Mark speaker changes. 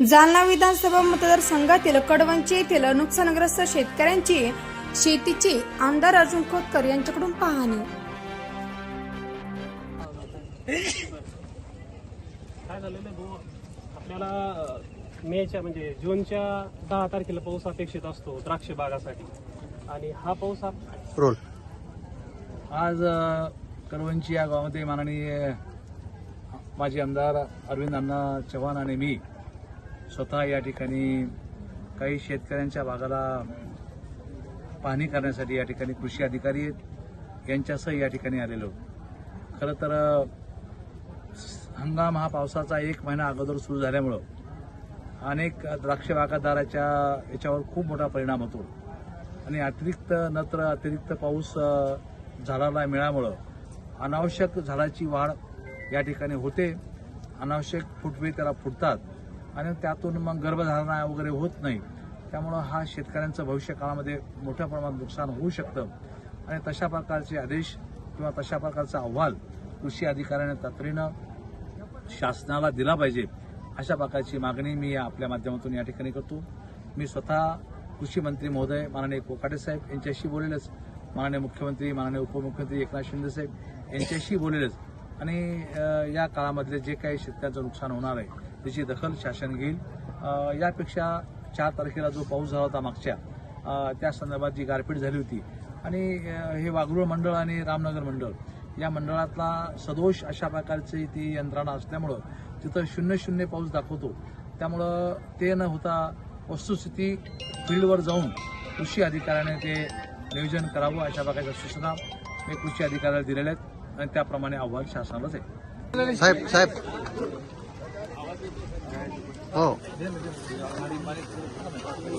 Speaker 1: जालना विधानसभा मतदारसंघातील कडवंची येथील नुकसानग्रस्त शेतकऱ्यांची शेतीची आमदार अर्जुन खोतकर यांच्याकडून पाहणी.
Speaker 2: काय झालेलं आहे भाऊ आपल्याला मेच्या म्हणजे जूनच्या दहा तारखेला पाऊस अपेक्षित असतो द्राक्ष बागासाठी. आणि हा पाऊस आप-
Speaker 3: रोल.
Speaker 4: आज अ, करवंची या गावामध्ये माननीय माजी आमदार अरविंद अण्णा चव्हाण आणि मी स्वतः या ठिकाणी काही शेतकऱ्यांच्या भागाला पाहणी करण्यासाठी या ठिकाणी कृषी अधिकारी यांच्यासह या ठिकाणी आलेलो. खरं तर हंगाम हा पावसाचा एक महिना अगोदर सुरू झाल्यामुळं अनेक द्राक्ष बागायतदाराच्या याच्यावर खूप मोठा परिणाम होतो. आणि अतिरिक्त नत्र अतिरिक्त पाऊस झाडाला मिळाल्यामुळं अनावश्यक झाडाची वाढ या ठिकाणी होते. अनावश्यक फुटवे त्याला फुटतात. आणि त्यातून मग गर्भधारणा वगैरे होत नाही. त्यामुळं हा शेतकऱ्यांचं भविष्य काळामध्ये मोठ्या प्रमाणात नुकसान होऊ शकतं. आणि तशा प्रकारचे आदेश किंवा तशा प्रकारचा अहवाल कृषी अधिकाऱ्याने तातडीनं शासनाला दिला पाहिजे. अशा प्रकारची मागणी मी आपल्या माध्यमातून या ठिकाणी करतो. मी स्वतः कृषी मंत्री महोदय माननीय कोकाटे साहेब यांच्याशी बोलेलच माननीय मुख्यमंत्री माननीय उपमुख्यमंत्री एकनाथ शिंदे साहेब यांच्याशी बोलेलच आणि या काळामधले जे काही शेतकऱ्यांचं नुकसान होणार आहे त्याची दखल शासन घेईल. यापेक्षा चार तारखेला जो पाऊस झाला होता मागच्या त्या संदर्भात जी गारपीट झाली होती आणि हे वागरूळ मंडळ आणि रामनगर मंडळ या मंडळातला सदोष अशा प्रकारची ती यंत्रणा असल्यामुळं तिथं शून्य शून्य पाऊस दाखवतो. त्यामुळं ते न होता वस्तुस्थिती फील्डवर जाऊन कृषी अधिकाऱ्याने ते नियोजन करावं अशा प्रकारच्या सूचना मी कृषी अधिकाऱ्याला दिलेल्या आहेत आणि त्याप्रमाणे अहवाल शासनालाच आहे.
Speaker 3: साहेब साहेब. ¿Qué es lo que se llama?